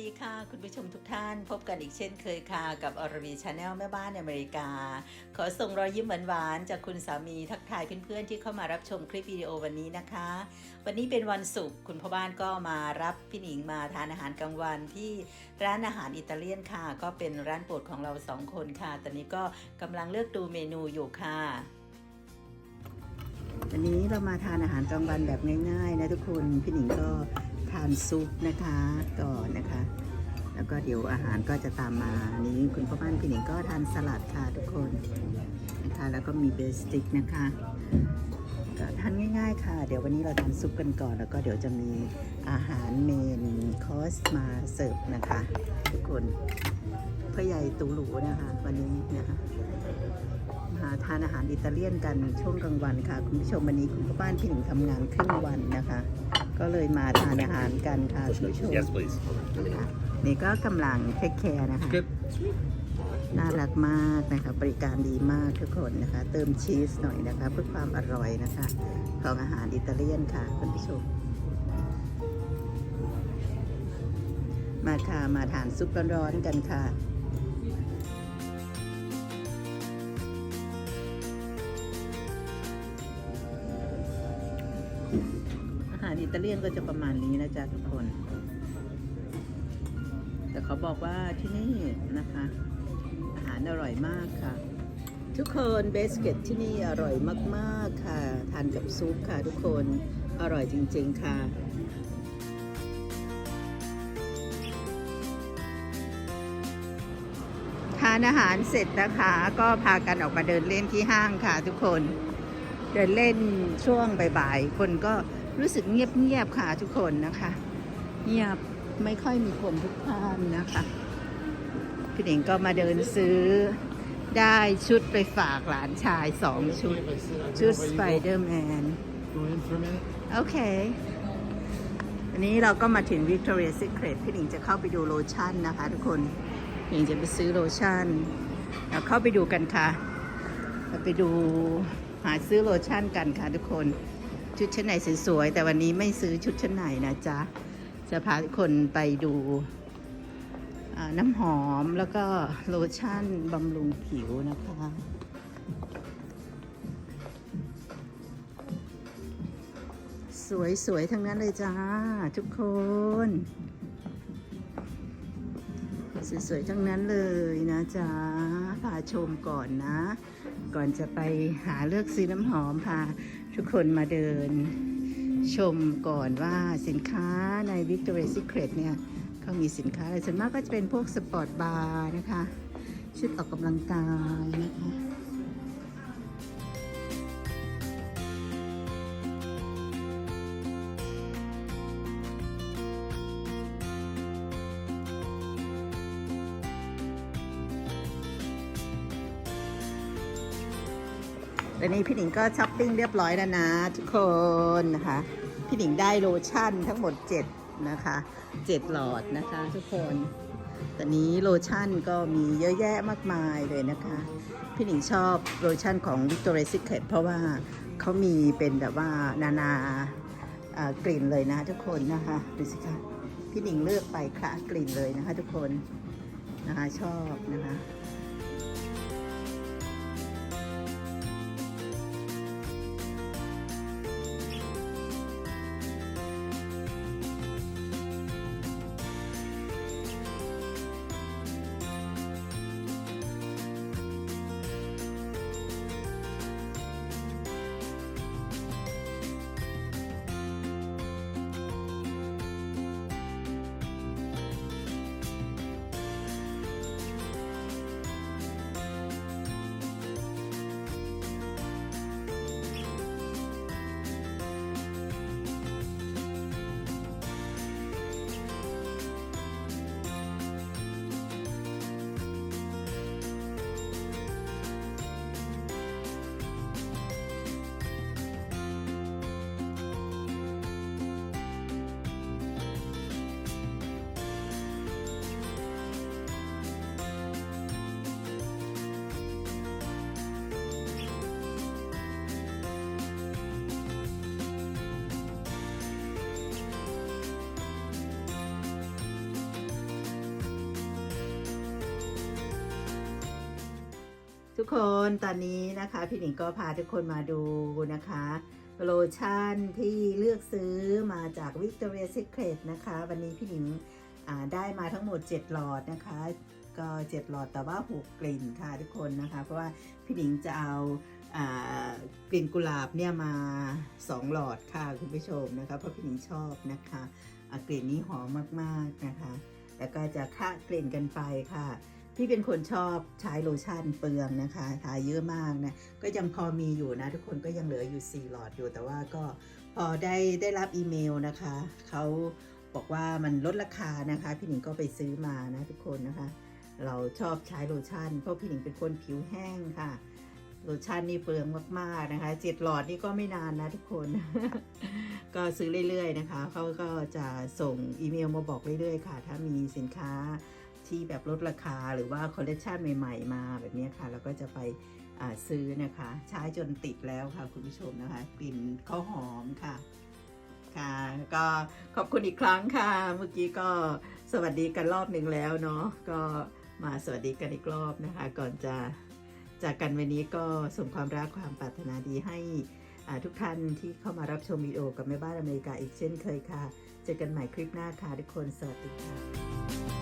ดีค่ะ คุณผู้ชมทุกท่าน พบกันอีกเช่นเคยค่ะกับอรวีชาแนลแม่บ้านอเมริกา ขอส่งรอยยิ้มหวานๆจากคุณสามีทักทายเพื่อนๆที่เข้ามารับชมคลิปวิดีโอวันนี้นะคะ วันนี้เป็นวันศุกร์คุณพ่อบ้านก็มารับพี่หนิงมาทานอาหารกลางวันที่ร้านอาหารอิตาเลียนค่ะ ก็เป็นร้านโปรดของเราสองคนค่ะ ตอนนี้ก็กำลังเลือกดูเมนูอยู่ค่ะวันนี้เรามาทานอาหารกลางวันแบบง่ายๆนะทุกคนพี่หนิงก็ ทานซุปนะคะก่อนนะคะ แล้วก็เดี๋ยวอาหารก็จะตามมานี้คุณพ่อบ้านพี่หนิงก็ทานสลัดค่ะทุกคนนะคะแล้วก็มีเบสติกนะคะก็ทานง่ายๆค่ะ เดี๋ยววันนี้เราทานซุปกันก่อนแล้วก็เดี๋ยวจะมีอาหารเมนคอร์สมาเสิร์ฟนะคะทุกคนพ่อใหญ่ตูหรูนะคะ วันนี้นะคะมาทานอาหารอิตาเลียนกันช่วงกลางวันค่ะ คุณผู้ชมวันนี้คุณพ่อบ้านพี่หนิงทำงานครึ่งวันนะคะ ก็เลยมาทานอาหารกันค่ะคุณผู้ชม Yes, please. ค่ะนี่ก็กำลังเทคแคร์นะคะ Good. น่ารักมากนะคะบริการดีมากทุกคนนะคะ เติมชีสหน่อยนะคะเพื่อความอร่อยนะคะของอาหารอิตาเลียนค่ะคุณผู้ชม มาค่ะมาทานซุปร้อนๆกันค่ะ อิตาเลียนก็จะประมาณนี้นะจ๊ะทุกคน แต่เขาบอกว่าที่นี่นะคะ อาหารอร่อยมากค่ะ ทุกคนเบสเกตที่นี่อร่อยมากๆค่ะ ทานกับซุปค่ะทุกคนอร่อยจริง ๆ ค่ะทานอาหารเสร็จนะคะก็พากันออกมาเดินเล่นที่ห้างค่ะทุกคน เดินเล่นช่วงบ่ายๆคนก็ รู้สึกเงียบๆค่ะทุกคนนะคะ เงียบไม่ค่อยมีคนทุกท่านนะคะพี่หนิงก็มาเดินซื้อได้ชุดไปฝากหลานชายสองชุด ชุดสไปเดอร์แมนโอเค อันนี้เราก็มาถึง Victoria Secret พี่หนิงจะเข้าไปดูโลชั่นนะคะทุกคนพี่หนิงจะไปซื้อโลชั่นเราเข้าไปดูกันค่ะเราไปดูหาซื้อโลชั่นกันค่ะทุกคน ชุดชั้นในสวยๆแต่วันนี้ไม่ซื้อชุดชั้นในนะจ๊ะจะพาทุกคนไปดูน้ำหอมแล้วก็โลชั่นบำรุงผิวนะคะสวยๆ ทั้งนั้นเลยจ้า ทุกคน สวยๆ ทั้งนั้นเลยนะจ๊ะพาชมก่อนนะ ก่อนจะไปหาเลือกซื้อน้ำหอมพาทุกคนมาเดินชมก่อนว่าสินค้าใน Victoria's Secret เนี่ยเขามีสินค้าอะไรส่วนมากก็จะเป็นพวกสปอร์ตบาร์นะคะ ชุดออกกำลังกายนะคะ ตอนนี้พี่หนิงก็ช้อปปิ้งเรียบร้อยแล้วนะทุกคนนะคะ พี่หนิงได้โลชั่นทั้งหมด 7 นะคะ 7 หลอดนะคะทุกคน ตอนนี้โลชั่นก็มีเยอะแยะมากมายเลยนะคะ พี่หนิงชอบโลชั่นของ Victoria's Secret เพราะว่าเขามีเป็นแบบว่านานาากลิ่นเลยนะทุกคนนะคะดูสิคะพี่หนิงเลือกไปคละกลิ่นเลยนะคะทุกคนนะคะชอบนะคะ ทุกคนตอนนี้นะคะพี่หนิงก็พาทุกคนมาดูนะคะโลชั่นที่เลือกซื้อมาจาก Victoria Secret นะคะ วันนี้พี่หนิงได้มาทั้งหมด 7 หลอดนะคะ ก็ 7 หลอดแต่ว่า6กลิ่นค่ะทุกคนนะคะ เพราะว่าพี่หนิงจะเอาอากลิ่นกุหลาบเนี่ยมา 2 หลอดค่ะคุณผู้ชมนะคะเพราะพี่หนิงชอบนะคะกลิ่นนี้หอมมากๆนะคะ แล้วก็จะค่ากลิ่นกันไปค่ะ พี่เป็นคนชอบใช้โลชั่นเปลืองนะคะทาเยอะมากนะก็ยังพอมีอยู่นะ ทุกคนก็ยังเหลืออยู่ 4 หลอดอยู่ แต่ว่าก็พอได้ได้รับอีเมลนะคะเขาบอกว่ามันลดราคานะคะ พี่หนิงก็ไปซื้อมานะทุกคนนะคะ เราชอบใช้โลชั่น เพราะพี่หนิงเป็นคนผิวแห้งค่ะโลชั่นนี่เปลืองมากๆนะคะเจ็ดหลอดนี่ก็ไม่นานนะทุกคน ก็ซื้อเรื่อยๆนะคะเขาก็จะส่งอีเมลมาบอกเรื่อยๆค่ะ ถ้ามีสินค้า ที่แบบลดราคาหรือว่าคอลเลคชันใหม่ๆ มาแบบนี้ค่ะเราก็จะไปซื้อนะคะ ใช้จนติดแล้วค่ะคุณผู้ชมนะคะ กลิ่นข้าวหอมค่ะค่ะก็ขอบคุณอีกครั้งค่ะ เมื่อกี้ก็สวัสดีกันรอบหนึ่งแล้วเนาะก็มาสวัสดีกันอีกรอบนะคะ ก่อนจะจากกันวันนี้ก็ส่งความรักความปรารถนาดีให้ทุกท่านที่เข้ามารับชมวิดีโอกับแม่บ้านอเมริกาอีกเช่นเคยค่ะ เจอกันใหม่คลิปหน้าค่ะทุกคน สวัสดีค่ะ